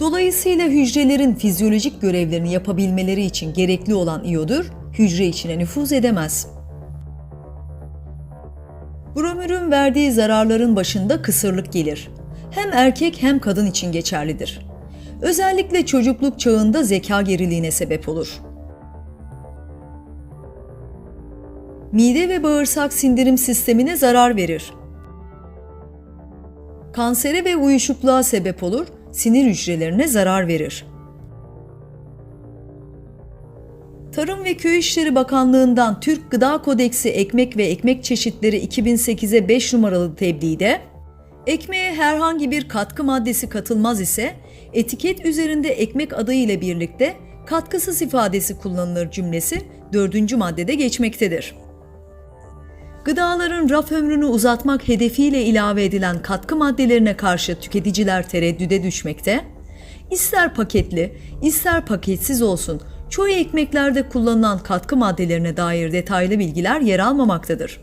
Dolayısıyla hücrelerin fizyolojik görevlerini yapabilmeleri için gerekli olan iyodür, hücre içine nüfuz edemez. Bromürün verdiği zararların başında kısırlık gelir. Hem erkek hem kadın için geçerlidir. Özellikle çocukluk çağında zeka geriliğine sebep olur. Mide ve bağırsak sindirim sistemine zarar verir. Kansere ve uyuşukluğa sebep olur, sinir hücrelerine zarar verir. Tarım ve Köy İşleri Bakanlığı'ndan Türk Gıda Kodeksi ekmek ve ekmek çeşitleri 2008'e 5 numaralı tebliğde ekmeğe herhangi bir katkı maddesi katılmaz ise etiket üzerinde ekmek adı ile birlikte katkısız ifadesi kullanılır cümlesi 4. maddede geçmektedir. Gıdaların raf ömrünü uzatmak hedefiyle ilave edilen katkı maddelerine karşı tüketiciler tereddüde düşmekte, ister paketli, ister paketsiz olsun çoğu ekmeklerde kullanılan katkı maddelerine dair detaylı bilgiler yer almamaktadır.